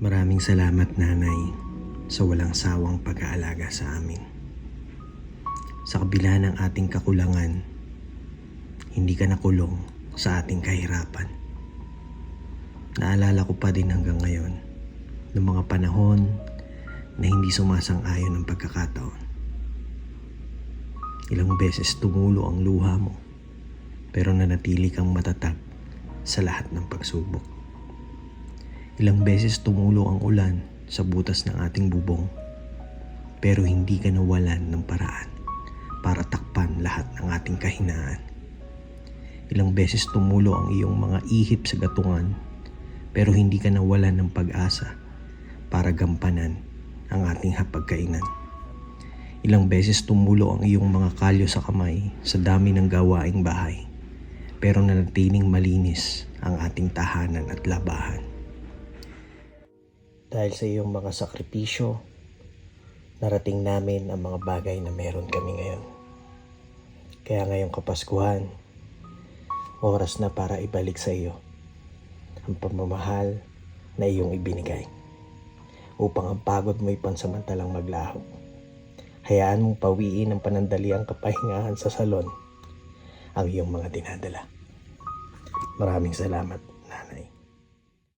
Maraming salamat nanay sa walang sawang pag-aalaga sa amin. Sa kabila ng ating kakulangan, hindi ka nakulong sa ating kahirapan. Naalala ko pa din hanggang ngayon ng mga panahon na hindi sumasang-ayon ang pagkakataon. Ilang beses tumulo ang luha mo pero nanatili kang matatag sa lahat ng pagsubok. Ilang beses tumulo ang ulan sa butas ng ating bubong pero hindi ka nawalan ng paraan para takpan lahat ng ating kahinaan. Ilang beses tumulo ang iyong mga ihip sa gatungan pero hindi ka nawalan ng pag-asa para gampanan ang ating hapagkainan. Ilang beses tumulo ang iyong mga kalyo sa kamay sa dami ng gawaing bahay pero nanatiling malinis ang ating tahanan at labahan. Dahil sa iyong mga sakripisyo, narating namin ang mga bagay na meron kami ngayon. Kaya ngayong Kapaskuhan, oras na para ibalik sa iyo ang pamamahal na iyong ibinigay upang ang pagod mo'y pansamantalang maglaho. Hayaan mong pawiin ng panandaliang kapahingahan sa salon ang iyong mga dinadala. Maraming salamat.